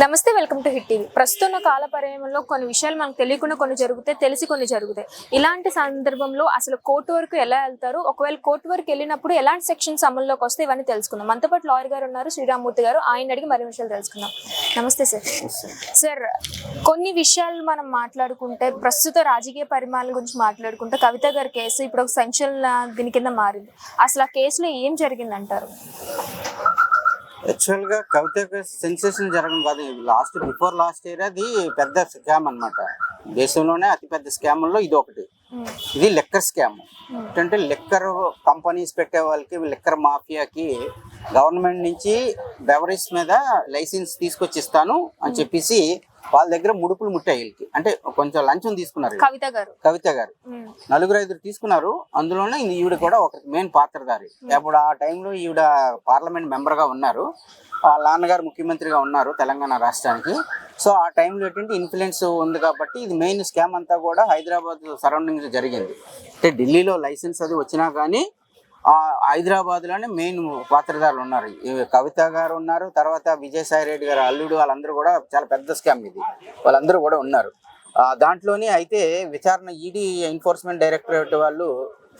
నమస్తే welcome to hit TV. ప్రస్తుత కాల పరిణామంలో కొన్ని విషయాలు మనకు తెలియకుండా కొన్ని జరుగుతాయి తెలిసి కొన్ని జరుగుతాయి. ఇలాంటి సందర్భంలో అసలు కోర్టు వరకు ఎలా వెళ్తారు? ఒకవేళ కోర్టు వరకు వెళ్ళినప్పుడు ఎలాంటి సెక్షన్స్ అమల్లోకి వస్తే ఇవన్నీ తెలుసుకుందాం. మనతో పాటు లాయర్ గారు ఉన్నారు శ్రీరామూర్తి గారు. ఆయన అడిగి మరిన్ని విషయాలు తెలుసుకుందాం. నమస్తే సార్. సార్ కొన్ని విషయాలు మనం మాట్లాడుకుంటే ప్రస్తుత రాజకీయ పరిమాణాల గురించి మాట్లాడుకుంటే కవిత గారి కేసు ఇప్పుడు ఒక సంచలన దీని కింద మారింది. అసలు ఆ కేసులో ఏం జరిగిందంటారు? యాక్చువల్గా కవిత సెన్సేషన్ జరగడం కాదు. లాస్ట్ బిఫోర్ లాస్ట్ ఇయర్ అది పెద్ద స్కామ్ అన్నమాట. దేశంలోనే అతి పెద్ద స్కామ్లో ఇది ఒకటి. ఇది లెక్కర్ స్కామ్. ఏంటంటే లెక్కర్ కంపెనీస్ పెట్టే వాళ్ళకి లెక్కర్ మాఫియాకి గవర్నమెంట్ నుంచి బెవరేజ్ మీద లైసెన్స్ తీసుకొచ్చి ఇస్తాను అని చెప్పేసి వాళ్ళ దగ్గర ముడుపులు ముట్టాయి వీళ్ళకి. అంటే కొంచెం లంచం తీసుకున్నారు. కవిత గారు. కవిత గారు. నలుగురు ఐదుగురు తీసుకున్నారు. అందులోనే ఈవిడ కూడా ఒక మెయిన్ పాత్రధారి. అప్పుడు ఆ టైంలో ఈవిడ పార్లమెంట్ మెంబర్గా ఉన్నారు. ఆ నాన్నగారు ముఖ్యమంత్రిగా ఉన్నారు తెలంగాణ రాష్ట్రానికి. సో ఆ టైంలో ఏంటంటే ఇన్ఫ్లుయెన్స్ ఉంది కాబట్టి ఇది మెయిన్ స్కామ్ అంతా కూడా హైదరాబాద్ సరౌండింగ్స్ జరిగింది. అంటే ఢిల్లీలో లైసెన్స్ అది వచ్చినా కానీ హైదరాబాద్లోనే హైదరాబాద్లోనే మెయిన్ పాత్రధారులు ఉన్నారు. ఈ కవిత గారు ఉన్నారు తర్వాత విజయసాయి రెడ్డి గారు అల్లుడు వాళ్ళందరూ కూడా చాలా పెద్ద స్కామ్ ఇది. వాళ్ళందరూ కూడా ఉన్నారు. దాంట్లోనే అయితే విచారణ ఈడీ ఎన్ఫోర్స్మెంట్ డైరెక్టరేట్ వాళ్ళు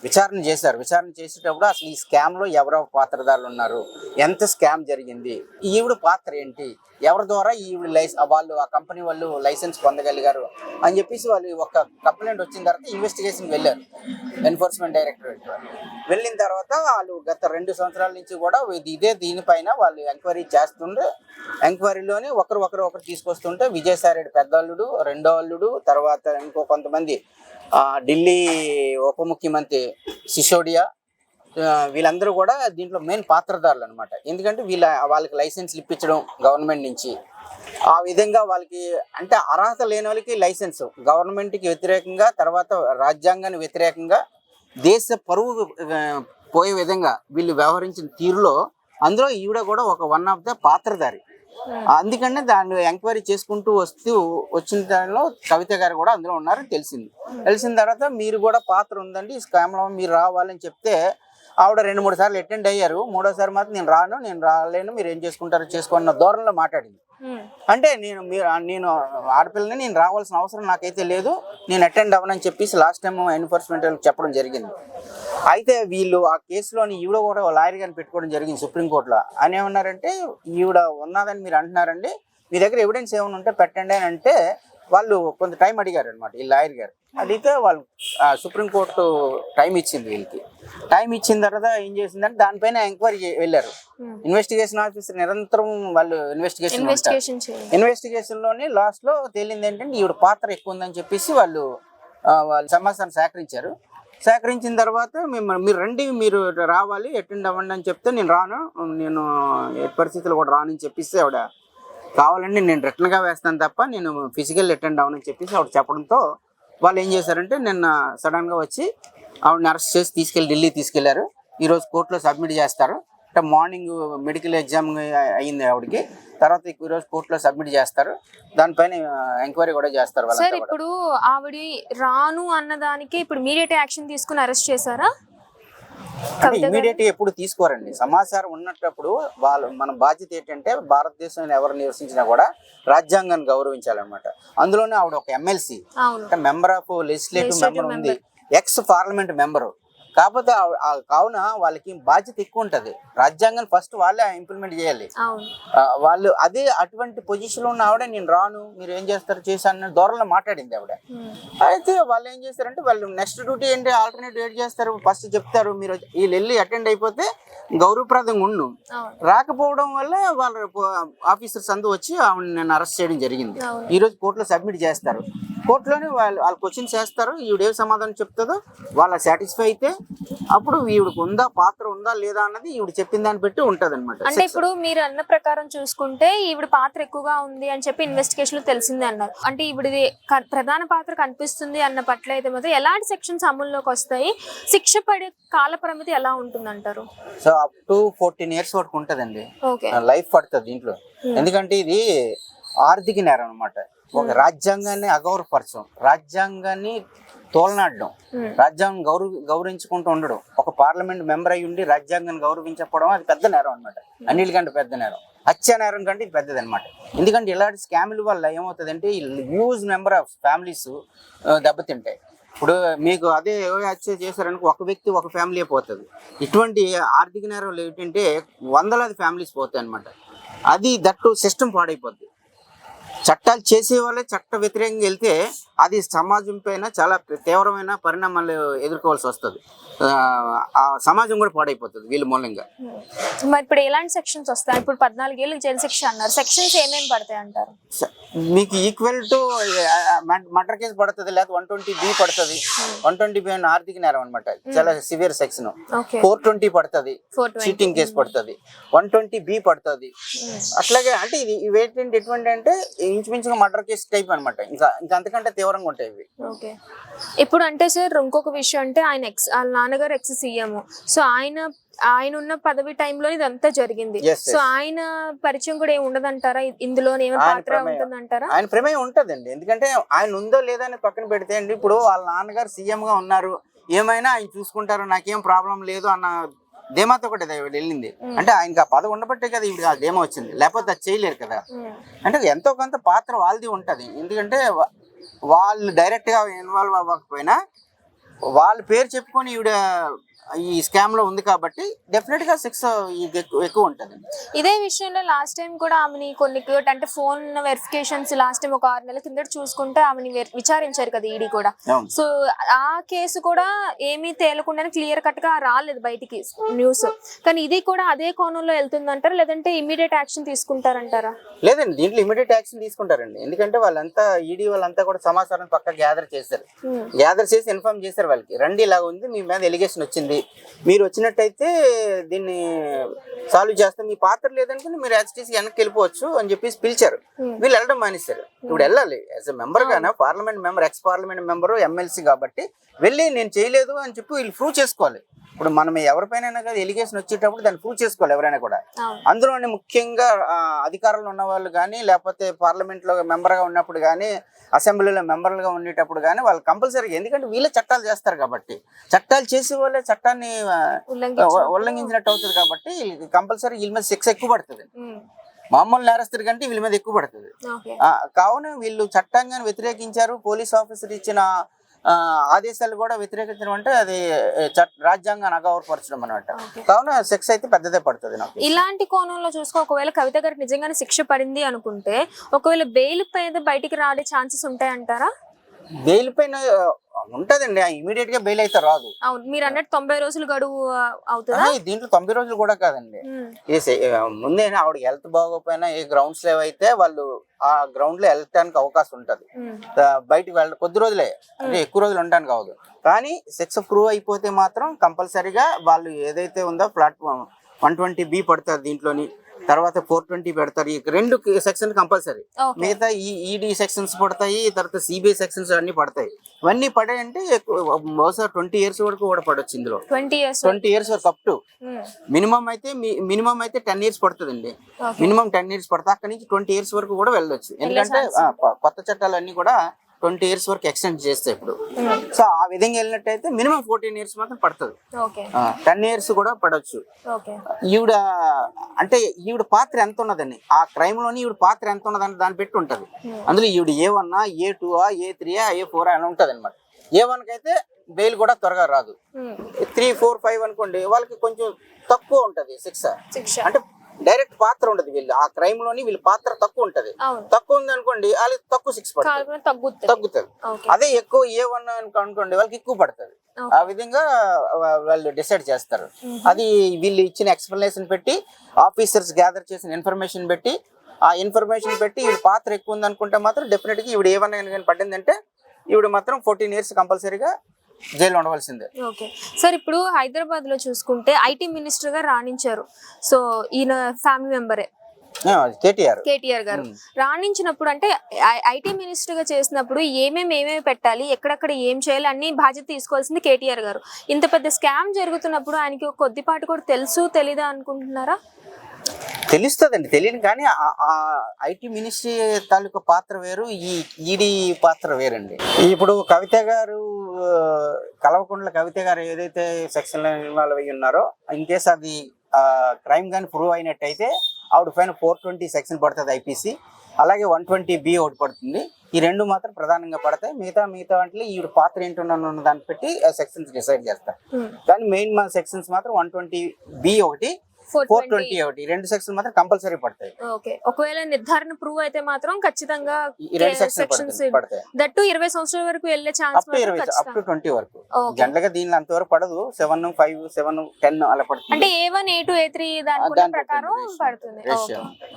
విచారణ చేశారు. విచారణ చేసేటప్పుడు అసలు ఈ స్కామ్లో ఎవరో పాత్రధారులు ఉన్నారు? ఎంత స్కామ్ జరిగింది? ఈవిడ పాత్ర ఏంటి? ఎవరి ద్వారా ఈవిడ లైస్ వాళ్ళు ఆ కంపెనీ వాళ్ళు లైసెన్స్ పొందగలిగారు? అని చెప్పేసి వాళ్ళు ఒక కంప్లైంట్ వచ్చిన తర్వాత ఇన్వెస్టిగేషన్ వెళ్ళారు. ఎన్ఫోర్స్మెంట్ డైరెక్టరేట్ వెళ్ళిన తర్వాత వాళ్ళు గత రెండు సంవత్సరాల నుంచి కూడా ఇదే దీనిపైన వాళ్ళు ఎంక్వైరీ చేస్తుండే. ఎంక్వైరీలోనే ఒకరు ఒకరు ఒకరు తీసుకొస్తుంటే విజయసాయిరెడ్డి పెద్ద అల్లుడు రెండో అల్లుడు తర్వాత ఇంకో కొంతమంది ఢిల్లీ ఉప ముఖ్యమంత్రి సిసోడియా వీళ్ళందరూ కూడా దీంట్లో మెయిన్ పాత్రదారులు అనమాట ఎందుకంటే వీళ్ళ వాళ్ళకి లైసెన్స్లు ఇప్పించడం గవర్నమెంట్ నుంచి. ఆ విధంగా వాళ్ళకి అంటే అర్హత లేని వాళ్ళకి లైసెన్స్. గవర్నమెంట్కి వ్యతిరేకంగా తర్వాత రాజ్యాంగానికి వ్యతిరేకంగా దేశ పరువు పోయే విధంగా వీళ్ళు వ్యవహరించిన తీరులో అందులో ఈవిడ కూడా ఒక వన్ ఆఫ్ ద పాత్రధారి. అందుకనే దాన్ని ఎంక్వైరీ చేసుకుంటూ వస్తూ వచ్చిన దానిలో కవిత గారు కూడా అందులో ఉన్నారని తెలిసింది. తెలిసిన తర్వాత మీరు కూడా పాత్ర ఉందండి ఈ స్కామ్లో మీరు రావాలని చెప్తే ఆవిడ రెండు మూడు సార్లు అటెండ్ అయ్యారు. మూడోసారి మాత్రం నేను రాను నేను రాలేను. మీరు ఏం చేసుకుంటారో చేసుకోన్న ధోరణిలో మాట్లాడింది. అంటే నేను మీరు నేను ఆడపిల్లని నేను రావాల్సిన అవసరం నాకైతే లేదు. నేను అటెండ్ అవ్వనని చెప్పేసి లాస్ట్ టైం ఎన్ఫోర్స్మెంట్ చెప్పడం జరిగింది. అయితే వీళ్ళు ఆ కేసులోని ఈవిడ కూడా లాయర్ గారిని పెట్టుకోవడం జరిగింది సుప్రీంకోర్టులో. ఆయన ఏమన్నారంటే ఈవిడ ఉన్నదని మీరు అంటున్నారండి. మీ దగ్గర ఎవిడెన్స్ ఏమైనా ఉంటే పెట్టండి అని అంటే వాళ్ళు కొంత టైం అడిగారు అనమాట ఈ లాయర్ గారు. అడిగితే వాళ్ళు సుప్రీంకోర్టు టైం ఇచ్చింది వీళ్ళకి. టైం ఇచ్చిన తర్వాత ఏం చేసిందంటే దానిపైన ఎంక్వైరీ వెళ్ళారు. ఇన్వెస్టిగేషన్ ఆఫీసర్ నిరంతరం వాళ్ళు ఇన్వెస్టిగేషన్ ఇన్వెస్టిగేషన్లోని లాస్ట్లో తేలింది ఏంటంటే ఈవిడ పాత్ర ఎక్కువ ఉందని చెప్పేసి వాళ్ళు వాళ్ళు సమాచారం సేకరించారు. సేకరించిన తర్వాత మేము మీరు రండి మీరు రావాలి అటెండ్ అవ్వండి అని చెప్తే నేను రాను నేను ఏ పరిస్థితులు కూడా రాను అని చెప్పేసి ఆవిడ కావాలండి నేను రిటర్న్గా వేస్తాను తప్ప నేను ఫిజికల్ అటెండ్ అవ్వనని చెప్పేసి ఆవిడ చెప్పడంతో వాళ్ళు ఏం చేశారంటే నిన్న సడన్గా వచ్చి ఆవిడని అరెస్ట్ చేసి తీసుకెళ్ళి ఢిల్లీ తీసుకెళ్ళారు. ఈ రోజు కోర్టులో సబ్మిట్ చేస్తారు. అంటే మార్నింగ్ మెడికల్ ఎగ్జామ్ అయింది ఆవిడకి. తర్వాత ఈ రోజు కోర్టులో సబ్మిట్ చేస్తారు. దానిపైన ఎంక్వైరీ కూడా చేస్తారు సార్ ఇప్పుడు ఆవిడ రాను అన్నదానికి ఇప్పుడు మీడియట్ యాక్షన్ తీసుకుని అరెస్ట్ చేశారా? ఇమీడియట్ ఎప్పుడు తీసుకోరండి. సమాచారం ఉన్నప్పుడు వాళ్ళు మన బాధ్యత ఏంటంటే భారతదేశంలో ఎవరు నివసించినా కూడా రాజ్యాంగాన్ని గౌరవించాలన్నమాట. అందులోనే ఆవిడ ఒక MLC. Member of legislative member ఉంది. ఎక్స్ పార్లమెంట్ మెంబరు కాకపోతే కావున వాళ్ళకి బాధ్యత ఎక్కువ ఉంటది. రాజ్యాంగం ఫస్ట్ వాళ్ళే ఇంప్లిమెంట్ చేయాలి. వాళ్ళు అదే అటువంటి పొజిషన్లో ఉన్న ఆవిడ నేను రాను మీరు ఏం చేస్తారు చేశాను ధోరణిలో మాట్లాడింది ఆవిడ. ఉమ్, అయితే వాళ్ళు ఏం చేస్తారంటే వాళ్ళు నెక్స్ట్ డ్యూటీ ఏంటి ఆల్టర్నేట్ ఏం చేస్తారు ఫస్ట్ చెప్తారు మీరు వీళ్ళు వెళ్ళి అటెండ్ అయిపోతే గౌరవప్రదంగా ఉండు. రాకపోవడం వల్ల వాళ్ళ ఆఫీసర్స్ అందరూ వచ్చి ఆవిడ నేను అరెస్ట్ చేయడం జరిగింది. ఈ రోజు కోర్టులో సబ్మిట్ చేస్తారు. కోర్టులోనే వాళ్ళు వాళ్ళ క్వశ్చన్స్ చేస్తారు ఈవిడ ఏ సమాధానం చెప్తుందో వాళ్ళ సాటిస్ఫై అయితే అప్పుడు ఈవిడకు ఉందా పాత్ర ఉందా లేదా అన్నది ఈవిడ చెప్పిన దాన్ని బట్టి ఉంటది అంటే ఇప్పుడు మీరు అన్న ప్రకారం చూసుకుంటే ఈవిడ పాత్ర ఎక్కువగా ఉంది అని చెప్పి ఇన్వెస్టిగేషన్లో తెలిసింది అన్నారు. అంటే ఈవిడది ప్రధాన పాత్ర కనిపిస్తుంది అన్న పట్ల అయితే మాత్రం ఎలాంటి సెక్షన్స్ అమల్లోకి వస్తాయి? శిక్ష పడే కాల పరిమితి ఎలా ఉంటుందంటారు? So up to fourteen years వరకు ఉంటదండి. ఓకే లైఫ్ పడుతుంది దీంట్లో. ఎందుకంటే ఇది ఆర్థిక నేరం అన్నమాట. ఒక రాజ్యాంగాన్ని అగౌరవపరచడం రాజ్యాంగాన్ని తోలనాడడం. రాజ్యాంగం గౌరవ గౌరవించుకుంటూ ఉండడం ఒక పార్లమెంట్ మెంబర్ అయి ఉండి రాజ్యాంగాన్ని గౌరవించకపోవడం అది పెద్ద నేరం అన్నమాట. అన్నిటికంటే పెద్ద నేరం. హత్యా నేరం కంటే ఇది పెద్దది అనమాట ఎందుకంటే ఇలాంటి స్కాముల వల్ల ఏమవుతుందంటే హ్యూజ్ నెంబర్ ఆఫ్ ఫ్యామిలీస్ దెబ్బతింటాయి. ఇప్పుడు మీకు అదే హత్య చేశారనుకో ఒక వ్యక్తి ఒక ఫ్యామిలీ పోతుంది. ఇటువంటి ఆర్థిక నేరాలు ఏంటంటే వందలాది ఫ్యామిలీస్ పోతాయి అనమాట అది దట్టు సిస్టమ్ పాడైపోద్ది. చట్టాలు చేసే వాళ్ళే చట్ట వ్యతిరేకంగా వెళ్తే అది సమాజం పైన చాలా తీవ్రమైన పరిణామాలు ఎదుర్కోవాల్సి వస్తుంది. ఆ, సమాజం కూడా పాడైపోతుంది వీళ్ళ మూలంగా. మరి ఇప్పుడు ఎలాంటి సెక్షన్స్ వస్తాయి? ఇప్పుడు పద్నాలుగేళ్ళకి జైలు శిక్ష అన్నారు. సెక్షన్స్ ఏమేమి పడతాయి అంటారు? మీకు ఈక్వల్ టు మర్డర్ కేసు పడుతుంది లేదా వన్ ట్వంటీ బి పడుతుంది. వన్ ట్వంటీ బి ఆర్థిక నేరం అనమాట చాలా సివియర్ సెక్షన్ ఫోర్ ట్వంటీ పడుతుంది. చీటింగ్ కేసు పడుతుంది. వన్ ట్వంటీ బి పడుతుంది. అట్లాగే అంటే ఇది ఏంటంటే ఎటువంటి అంటే ఇంచుమించుగా మర్డర్ కేసు టైప్ అనమాట ఇంకా ఇంకా అంతకంటే తీవ్రంగా ఉంటాయి ఇవి. ఇప్పుడు అంటే సార్ ఇంకొక విషయం అంటే ఆయన ఎక్స్ వాళ్ళ నాన్నగారు ఎక్స్ సీఎం. సో ఆయన ఆయన ఉన్న పదవి టైంలో ఇదంతా జరిగింది. సో ఆయన పరిచయం కూడా ఏమి ఉండదంటారా? ఇందులో పాత్ర. ఉంటుందంటారా? ఆయన ప్రమేయం ఉంటదండి. ఎందుకంటే ఆయన ఉందో లేదో అని పక్కన పెడితే అండి ఇప్పుడు వాళ్ళ నాన్నగారు సీఎం గా ఉన్నారు. ఏమైనా ఆయన చూసుకుంటారు నాకేం ప్రాబ్లం లేదు అన్న ధీమాతో ఒకటి వెళ్ళింది. అంటే ఆయనకి ఆ పదవి ఉండబట్టే కదా ఇప్పుడు ఆ ధీమా వచ్చింది. లేకపోతే అది చేయలేరు కదా. అంటే ఎంతో కొంత పాత్ర వాళ్ళది ఉంటది. ఎందుకంటే వాళ్ళు డైరెక్ట్గా ఇన్వాల్వ్ అవ్వకపోయినా వాళ్ళ పేరు చెప్పుకొని ఈవిడ ఈ స్కామ్లో ఉంది కాబట్టి డెఫినెట్గా సిక్స్ ఎక్కువ ఎక్కువ ఉంటది. ఇదే విషయంలో లాస్ట్ టైం కూడా ఆమెని కొన్ని అంటే ఫోన్ వెరిఫికేషన్స్ లాస్ట్ టైం ఒక ఆరు నెలల కిందట చూసుకుంటే ఆమెని విచారించారు కదా ఈడీ కూడా. అవును. సో ఆ కేసు కూడా ఏమీ తేలకుండానే క్లియర్ కట్గా రాలేదు బయటికి న్యూస్ కానీ ఇది కూడా అదే కోణంలో వెళ్తుందంటారా? లేదంటే ఇమీడియట్ యాక్షన్ తీసుకుంటారంటారా? లేదండి దీంట్లో ఇమీడియట్ యాక్షన్ తీసుకుంటారండి. ఎందుకంటే వాళ్ళంతా ఈడీ వాళ్ళంతా కూడా సమాచారం పక్క గ్యాదర్ చేశారు. Hmm. గ్యాదర్ చేసి ఇన్ఫార్మ్ చేశారు వాళ్ళకి. రండి ఇలా ఉంది మీ మీద ఎలిగేషన్ వచ్చింది. మీరు వచ్చినట్టయితే దీన్ని సాల్వ్ చేస్తాం. మీ పాత్ర లేదనుకుని మీరు యాక్సిటీస్ వెనక్కి వెళ్ళిపోవచ్చు అని చెప్పేసి పిలిచారు. Hmm. వీళ్ళు వెళ్ళడం మానేశారు. ఇప్పుడు వెళ్ళాలి. యాజ్ ఎ మెంబర్ గానే parliament member ex parliament member MLC కాబట్టి వెళ్ళి నేను చేయలేదు అని చెప్పి వీళ్ళు ప్రూవ్ చేసుకోవాలి. ఇప్పుడు మనం ఎవరిపైన కదా ఎలిగేషన్ వచ్చేటప్పుడు దాన్ని ప్రూవ్ చేసుకోవాలి ఎవరైనా కూడా. అందులోనే ముఖ్యంగా అధికారంలో ఉన్న వాళ్ళు కానీ లేకపోతే పార్లమెంట్లో మెంబర్గా ఉన్నప్పుడు కానీ అసెంబ్లీలో మెంబర్లుగా ఉండేటప్పుడు కానీ వాళ్ళు కంపల్సరీగా ఎందుకంటే వీళ్ళే చట్టాలు చేస్తారు కాబట్టి. చట్టాలు చేసే వాళ్ళే చట్టాన్ని ఉల్లంఘించినట్టు. అవుతుంది కాబట్టి కంపల్సరీ వీళ్ళ మీద శిక్ష ఎక్కువ పడుతుంది. మామూలు నేరస్తుడి కంటే వీళ్ళ మీద ఎక్కువ పడుతుంది. కావున వీళ్ళు చట్టాన్ని వ్యతిరేకించారు. పోలీస్ ఆఫీసర్ ఇచ్చిన ఆదేశాలు కూడా వ్యతిరేకించడం అంటే అది రాజ్యాంగాన్ని అగౌరవపరచడం అనమాట. కావున సెక్స్ అయితే పెద్దదే పడుతుంది నాకు ఇలాంటి కోణంలో చూసుకో ఒకవేళ కవిత గారికి నిజంగానే శిక్ష పడింది అనుకుంటే ఒకవేళ బెయిల్ పైన బయటికి రాడే ఛాన్సెస్ ఉంటాయంటారా? బెయిల్ పైన ఆ, ఉంటదండి. ఇమీడియట్గా బెయిల్ అయితే రాదు. అవును. మీరు అన్నట్టు తొంభై రోజులు గడువు అవుతుందా? దీంట్లో తొంభై రోజులు కూడా కాదండి. ముందే ఆవిడ హెల్త్ బాగోపోయినా ఏ గ్రౌండ్స్ అయితే వాళ్ళు ఆ గ్రౌండ్లో వెళ్ళటానికి అవకాశం ఉంటది. బయటికి వెళ్ళ కొద్ది రోజులే. అంటే ఎక్కువ రోజులు ఉండడానికి అవదు కానీ సెక్స్ ప్రూవ్ అయిపోతే మాత్రం కంపల్సరీగా వాళ్ళు ఏదైతే ఉందో ప్లాట్ఫామ్ వన్ ట్వంటీ బి పడతారు దీంట్లోని. తర్వాత ఫోర్ ట్వంటీ పెడతారు. ఈ రెండు సెక్షన్ కంపల్సరీ మిగతా ఈ ఈడీ సెక్షన్స్ పడతాయి తర్వాత సిబిఐ సెక్షన్స్ అన్ని పడతాయి. ఇవన్నీ పడాయంటే బహుశా ట్వంటీ ఇయర్స్ వరకు కూడా పడవచ్చు ఇందులో. ట్వంటీ ఇయర్స్ ట్వంటీ ఇయర్స్ వరకు అప్ టు మినిమం అయితే మినిమం అయితే టెన్ ఇయర్స్ పడుతుందండి. మినిమం టెన్ ఇయర్స్ పడుతుంది అక్కడి నుంచి ట్వంటీ ఇయర్స్ వరకు కూడా వెళ్ళొచ్చు. ఎందుకంటే కొత్త చట్టాలన్నీ కూడా ట్వంటీ ఇయర్స్ వరకు ఎక్స్టెండ్ చేస్తాయి ఇప్పుడు. సో ఆ విధంగా వెళ్ళినట్టయితే మినిమం ఫోర్టీన్ ఇయర్స్ మాత్రం పడుతుంది. టెన్ ఇయర్స్ కూడా పడవచ్చు ఈవిడ అంటే ఈవిడ పాత్ర ఎంత ఉన్నదని ఆ క్రైమ్లోని ఈవిడ పాత్ర ఎంత ఉన్నదని దాన్ని పెట్టి ఉంటది. అందులో ఈవిడ A one A two A three A four అని ఉంటది అనమాట ఏ వన్ అయితే బెయిల్ కూడా త్వరగా రాదు. త్రీ ఫోర్ ఫైవ్ అనుకోండి వాళ్ళకి కొంచెం తక్కువ ఉంటది శిక్ష. అంటే డైరెక్ట్ పాత్ర ఉండదు వీళ్ళు. ఆ క్రైమ్లోని వీళ్ళ పాత్ర తక్కువ ఉంటది. తక్కువ ఉంది అనుకోండి వాళ్ళకి తక్కువ శిక్ష పడుతుంది. తగ్గుతుంది. అదే ఎక్కువ ఏ వన్ అనుకోండి వాళ్ళకి ఎక్కువ పడుతుంది. ఆ విధంగా వాళ్ళు డిసైడ్ చేస్తారు. అది వీళ్ళు ఇచ్చిన ఎక్స్ప్లెనేషన్ పెట్టి ఆఫీసర్స్ గ్యాదర్ చేసిన ఇన్ఫర్మేషన్ పెట్టి ఆ ఇన్ఫర్మేషన్ పెట్టి ఈవిడ పాత్ర ఎక్కువ ఉంది అనుకుంటే మాత్రం డెఫినెట్గా ఈవిడ ఏమన్నా కానీ పడిందంటే ఈవిడ మాత్రం ఫోర్టీన్ ఇయర్స్ కంపల్సరీగా జైల్లో ఉండవలసిందే. ఓకే. సార్ ఇప్పుడు హైదరాబాద్లో చూసుకుంటే ఐటీ మినిస్టర్గా రాణించారు. సో ఈయన ఫ్యామిలీ మెంబరే. కేటీఆర్. కేటీఆర్ గారు. రాణించినప్పుడు అంటే ఐటీ మినిస్టర్గా చేసినప్పుడు ఏమేమి ఏమేమి పెట్టాలి ఎక్కడెక్కడ ఏం చేయాలి అన్ని బాధ్యత తీసుకోవాల్సింది కేటీఆర్ గారు. ఇంత పెద్ద స్కామ్ జరుగుతున్నప్పుడు ఆయనకి కొద్దిపాటి కూడా తెలుసు తెలీదా అనుకుంటున్నారా? తెలుస్తుందండి తెలియదు కానీ ఆ ఐటీ మినిస్ట్రీ తాలూకా పాత్ర వేరు ఈ ఈడీ పాత్ర వేరండి. ఇప్పుడు కవిత గారు కల్వకుంట్ల కవిత గారు ఏదైతే సెక్షన్లో ఇన్వాల్వ్ అయ్యి ఉన్నారో ఇన్ కేస్ అది క్రైమ్ కానీ ప్రూవ్ అయినట్టయితే ఆవిడ పైన ఫోర్ ట్వంటీ సెక్షన్ పడుతుంది ఐపీసీ. అలాగే వన్ ట్వంటీ బి ఒకటి పడుతుంది. ఈ రెండు మాత్రం ప్రధానంగా పడతాయి. మిగతా మిగతా వాటిలో ఈవిడ పాత్ర ఏంటన్న దాన్ని పెట్టి సెక్షన్స్ డిసైడ్ చేస్తారు. కానీ మెయిన్ మన సెక్షన్స్ మాత్రం వన్ ట్వంటీ బి ఒకటి ఫోర్ ట్వంటీ ఒకటి. రెండు సెక్షన్ మాత్రం కంపల్సరీ పడతాయి. ఓకే. ఒకవేళ నిర్ధారణ ప్రూవ్ అయితే మాత్రం ఖచ్చితంగా ఈ రెండు సెక్షన్ సెక్షన్స్ దట్టు ఇరవై సంవత్సరాల వరకు వెళ్ళే ఛాన్స్ అప్ టు ఇరవై అప్ టు ట్వంటీ వరకు. జనరల్గా దీనిలో అంతవరకు పడదు. సెవెన్ ఫైవ్ సెవెన్ టెన్ అలా పడుతుంది. అంటే A one A two A three దాని ప్రకారం. పడుతుంది.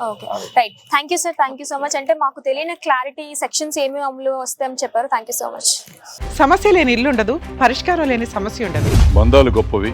Okay. Right thank you sir thank you so much అంటే మాకు తెలియని క్లారిటీ సెక్షన్స్ ఏమి అమలు వస్తాయని చెప్పారు. థ్యాంక్ యూ సో మచ్ సమస్య లేని ఇల్లు ఉండదు. పరిష్కారం లేని సమస్య ఉండదు. బంధాలు గొప్పవి.